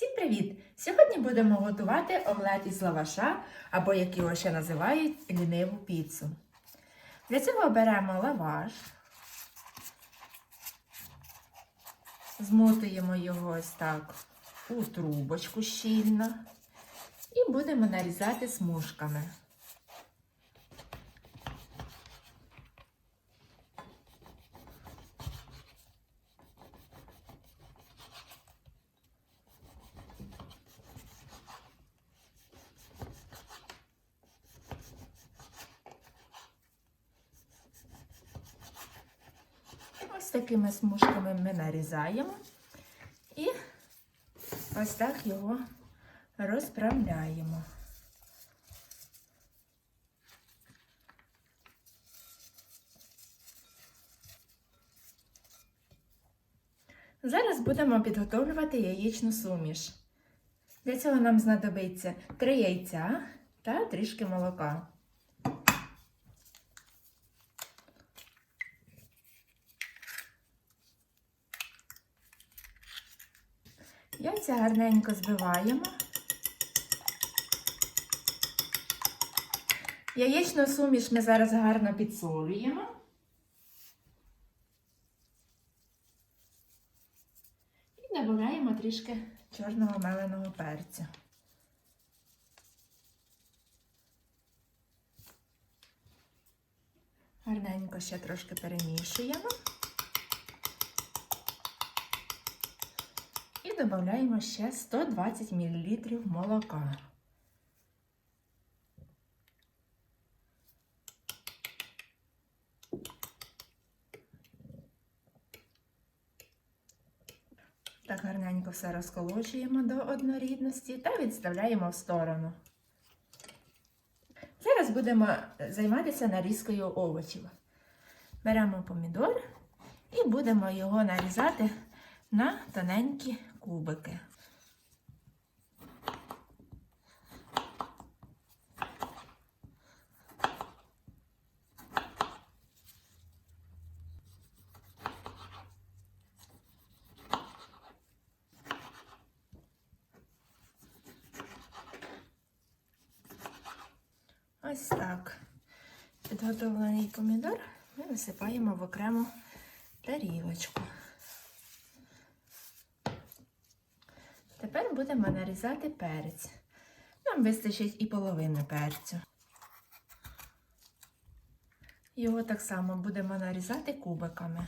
Всім привіт! Сьогодні будемо готувати омлет із лаваша, або як його ще називають ліниву піцу. Для цього беремо лаваш, змотуємо його ось так у трубочку щільно і будемо нарізати смужками. Ось такими смужками ми нарізаємо і ось так його розправляємо. Зараз будемо підготовлювати яєчну суміш. Для цього нам знадобиться 3 яйця та трішки молока. Яйця гарненько збиваємо. Яєчну суміш ми зараз гарно підсолюємо. І додаємо трішки чорного меленого перцю. Гарненько ще трошки перемішуємо. Додаємо ще 120 мл молока. Так гарненько все розколочуємо до однорідності та відставляємо в сторону. Зараз будемо займатися нарізкою овочів. Беремо помідор і будемо його нарізати на тоненькі кубики. Ось так. Підготовлений помідор ми висипаємо в окрему тарілочку. Тепер будемо нарізати перець. Нам вистачить і половини перцю. Його так само будемо нарізати кубиками.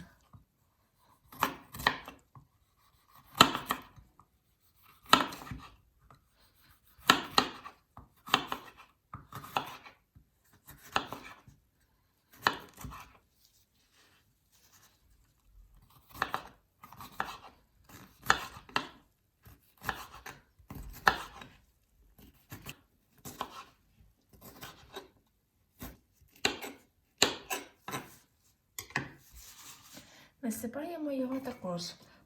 Висипаємо його також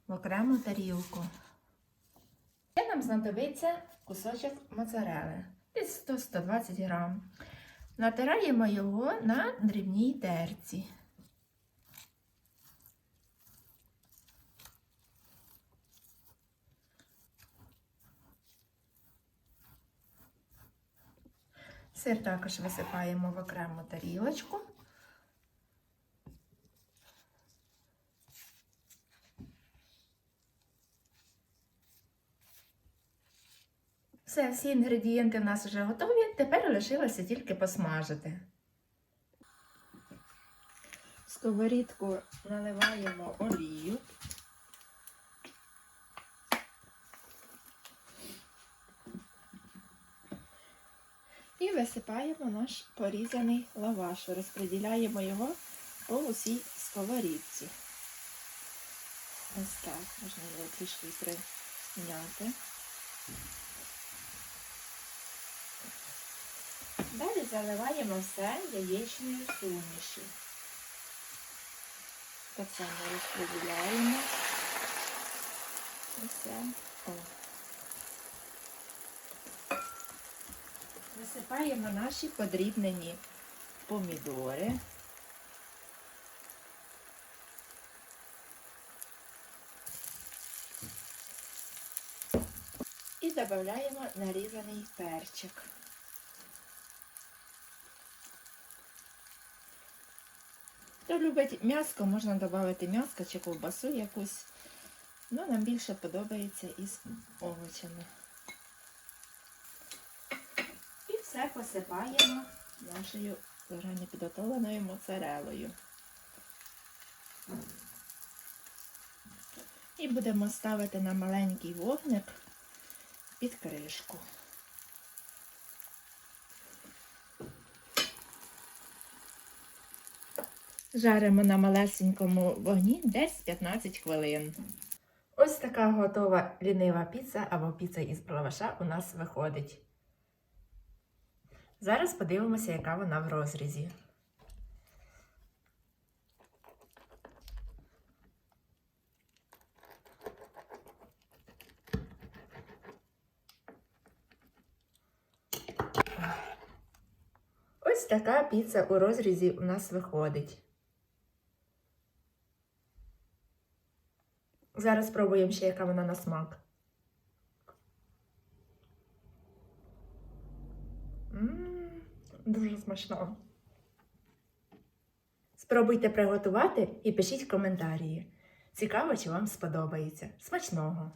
в окрему тарілку. Ще нам знадобиться кусочок моцарели десь 100-120 грам. Натираємо його на дрібній терці. Сир також висипаємо в окрему тарілочку. Все, всі інгредієнти в нас вже готові. Тепер лишилося тільки посмажити. В сковорідку наливаємо олію. І висипаємо наш порізаний лаваш. Розподіляємо його по усій сковорідці. Ось так, можна його трішки прийняти. Далі заливаємо все яєчною сумішю. Так само розподіляємо. Все. Висипаємо наші подрібнені помідори. І додаємо нарізаний перчик. Хто любить м'яско, можна додати м'яско чи ковбасу якусь. Ну, нам більше подобається із овочами. І все посипаємо нашою зарані підготовленою моцарелою. І будемо ставити на маленький вогник під кришку. Жаримо на малесенькому вогні десь 15 хвилин. Ось така готова лінива піца або піца із лаваша у нас виходить. Зараз подивимося, яка вона в розрізі. Ось така піца у розрізі у нас виходить. Зараз спробуємо ще, яка вона на смак. Дуже смачно. Спробуйте приготувати і пишіть коментарі. Цікаво, чи вам сподобається. Смачного!